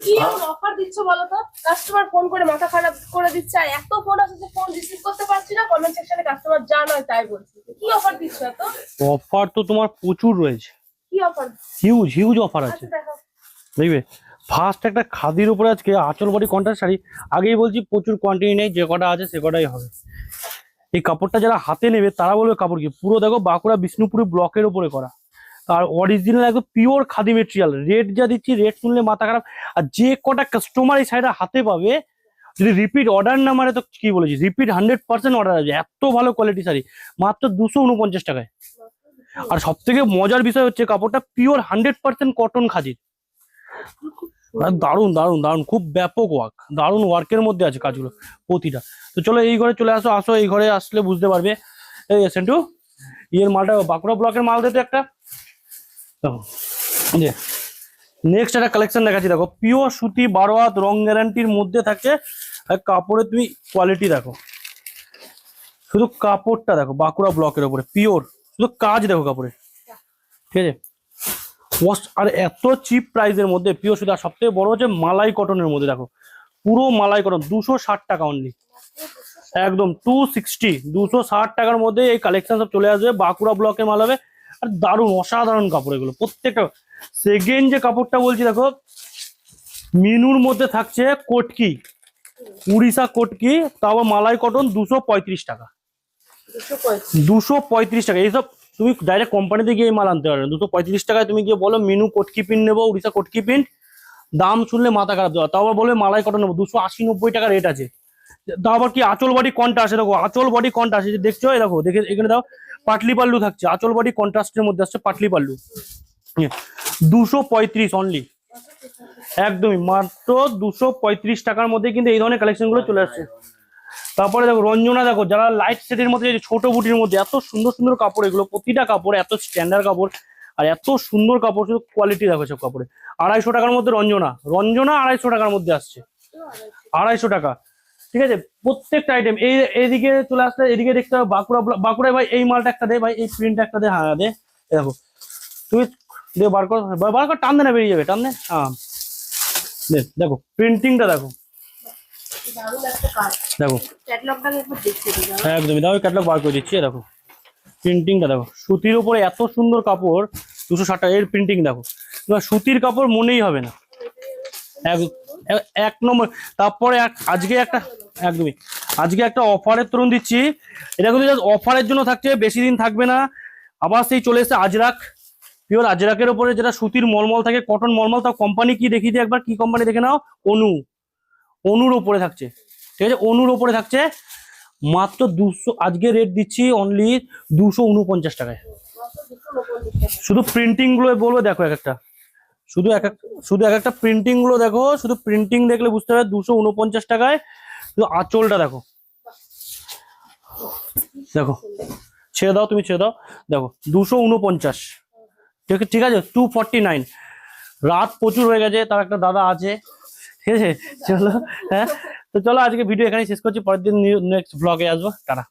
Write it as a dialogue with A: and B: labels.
A: কি অফার দিচ্ছ বলো তো? কাস্টমার ফোন করে মাথা খারাপ করে দিচ্ছে আর এত ফোন আসছে ফোন রিসিভ করতে পারছি না কমেন্ট সেকশনে কাস্টমার যা নয় তাই বলছে। কি অফার দিচ্ছ এত?
B: অফার তো তোমার প্রচুর রয়েছে।
A: কি অফার
B: হিউজ হিউজ অফার আছে।
A: আচ্ছা
B: দেখবে ফার্স্ট একটা খাদির উপরে আজকে আঁচল বাড়ি কন্ট্রাস্ট শাড়ি আগেই বলছি প্রচুর কোয়ান্টিটি নেই যে কটা আছে সে কটাই হবে। এই কাপড়টা যারা হাতে নেবে তারা বলবে কাপড় কি? পুরো দেখো বাঁকুড়া বিষ্ণুপুরি ব্লকের উপরে করা। আর অরিজিনাল একদম পিওর খাদি মেটেরিয়াল রেট যা দিচ্ছি রেট শুনলে মাথা খারাপ। আর যে কটা কাস্টমার এই শাড়িটা হাতে পাবে, যদি রিপিট অর্ডার না মারে তো কি বলেছি রিপিট হান্ড্রেড পার্সেন্ট অর্ডার আছে। এত ভালো কোয়ালিটি শাড়ি। মাত্র দুশো উনপঞ্চাশ টাকায়। আর সব থেকে মজার বিষয় হচ্ছে কাপড়টা পিওর হান্ড্রেড পার্সেন্ট কটন খাদির। আর দারুণ দারুণ দারুণ। খুব ব্যাপক ওয়ার্ক দারুণ ওয়ার্কের মধ্যে আছে কাজগুলো, প্রতিটা। তো চলো এই ঘরে চলে আসো আসো এই ঘরে আসলে বুঝতে পারবে। এই সেন্টু ইয়ের মালটা বাঁকুড়া ব্লকের মাল দিতে একটা। যে নেক্সট একটা কালেকশন দেখাচ্ছি। দেখো পিওর সুতি বারো হাত রং গ্যারান্টির মধ্যে থাকে। আর কাপড়ে তুমি কোয়ালিটি দেখো। শুধু কাপড়টা দেখো, বাঁকুড়া ব্লকের ওপরে পিওর শুধু কাজ দেখো কাপড়ে ঠিক আছে? আর এত চিপ প্রাইসের মধ্যে পিওর সুতি। আর সবথেকে বড় হচ্ছে মালাই কটনের মধ্যে দেখো। পুরো মালাই কটন দুশো ষাট টাকা অনলি একদম টু সিক্সটি দুশো ষাট টাকার মধ্যে এই কালেকশন সব চলে আসবে। বাঁকুড়া ব্লকের মাল হবে। আর দারুণ অসাধারণ কাপড় এগুলো। প্রত্যেকটা সেকেন্ড যে কাপড়টা বলছি দেখো মিনুর মধ্যে থাকছে কটকি উড়িষ্যা কটকি তাও মালাই কটন দুশো পঁয়ত্রিশ টাকা।
A: দুশো পঁয়ত্রিশ।
B: টাকা। এইসব তুমি ডাইরেক্ট কোম্পানিতে গিয়ে এই মাল আনতে পারবে। দুশো পঁয়ত্রিশ টাকায় তুমি গিয়ে বলো মিনু কটকি প্রিন্ট নেব উড়িষ্যা কটকি প্রিন্ট দাম শুনলে মাথা খারাপ দেওয়া। তাও বলবে মালাই কটন নেব। দুশো আশি নব্বই টাকা রেট আছে। তাও আবার কি আচল বডি কন্টা আছে দেখো, আচল বডি কন্টা আছে যে দেখছ, এই দেখো, দেখে, এখানে দাও, পাটলি পাল্লু থাকছে, আচল বডি কন্ট্রাস্টের মধ্যে আসছে পাটলি পাল্লু। দুশো পঁয়ত্রিশ অনলি একদমই, মাত্র দুশো পঁয়ত্রিশ টাকার মধ্যে কিন্তু এই ধরনের কালেকশনগুলো চলে আসছে। তারপরে দেখো, রঞ্জনা দেখো, যারা লাইট সেটের মধ্যে, এই ছোট বুটির মধ্যে, এত সুন্দর সুন্দর কাপড়, এগুলো প্রতিটা কাপড় এত স্ট্যান্ডার্ড কাপড়, আর এত সুন্দর কাপড়, শুধু কোয়ালিটি দেখো সব কাপড়ে। আড়াইশো টাকার মধ্যে রঞ্জনা রঞ্জনা আড়াইশো টাকার মধ্যে আসছে। আড়াইশো টাকা। ঠিক আছে? প্রত্যেকটা আইটেম এই এদিকে চলে আসলে, এদিকে দেখতে হবে, বাঁকুড়া বাঁকুড়ায় ভাই এই মালটা একটা দে, ভাই এই প্রিন্টটা একটা দে হ্যাঁ দে। দেখো তুই দে বার কর বার কর, টান দে না, বেরিয়ে যাবে, টান দে হ্যাঁ। দেখো প্রিন্টিংটা দেখো। দেখো। একদমই, দেখো বার করে দিচ্ছি দেখো। প্রিন্টিংটা দেখো, সুতির এত সুন্দর কাপড়, দুশো ষাট এর প্রিন্টিং দেখো। সুতির কাপড় মনেই হবে না। এক- এক- নম্বর, তারপরে আজকে একটা একদমই। আজকে একটা অফারের তরুণ দিচ্ছি। এটা কিন্তু অফারের জন্য থাকছে, বেশি দিন থাকবে না। আবার সেই চলে এসেছে আজরাক। পিওর আজরাকের উপরে যেটা সুতির মলমল থাকে কটন মলমল, তাও কোম্পানি কি দেখিয়ে দিই একবার? কি কোম্পানি দেখে নাও? অনু। অনুর ওপরে থাকছে। ঠিক আছে? অনুর ওপরে থাকছে। মাত্র দুশো আজকে রেট দিচ্ছি অনলি দুশো উনপঞ্চাশ টাকায়। শুধু প্রিন্টিংগুলো বলব, দেখো এক একটা। শুধু এক এক শুধু এক একটা প্রিন্টিংগুলো দেখো, শুধু প্রিন্টিং দেখলে বুঝতে পারবে দুশো উনপঞ্চাশ টাকায়। শুধু আঁচলটা দেখো। দেখো, ছেড়ে দাও তুমি, ছেড়ে দাও। দেখো, দুশো উনপঞ্চাশ। ঠিক ঠিক আছে টু নাইন রাত প্রচুর হয়ে গেছে, তার একটা দাদা আছে। ঠিক আছে, চলো হ্যাঁ? তো চলো, আজকে ভিডিও এখানে শেষ করছি। পরের দিন নেক্সট ব্লগে আসব। টাটা।